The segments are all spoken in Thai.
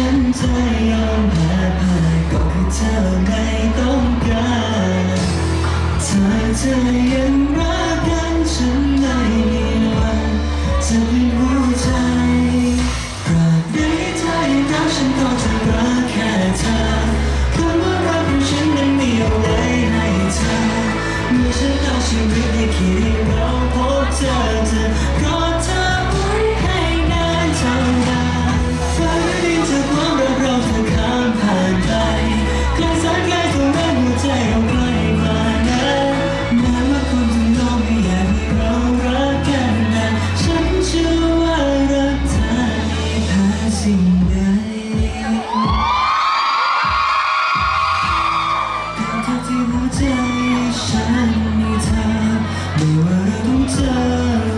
ฉันจะยอมแพ้พ่ายก็คือเธอไม่ต้องการถ้าเธอยังรักกันฉันไม่มีวันจะไม่หัวใจตราบใดเธอยังรักฉันก็จะรักแค่เธอคำว่ารักของฉันนั้นมีเอาไว้ให้เธอเมื่อฉันเอาชีวิตให้คิด สิ่งใดเท่าที่หัวใจฉันมีเธอไม่ว่าเราต้องเจอ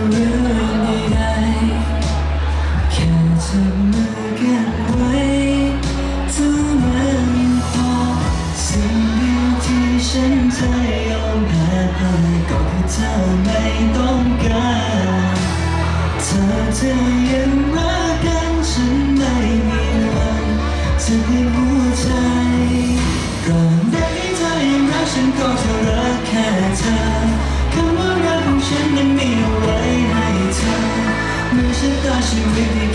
เรื่องใดๆแค่จับมือกันไว้เท่านั้นพอสิ่งเดียวที่ฉันจะยอมแพ้ให้ก็คือเธอไม่ต้องการเธอยัง เ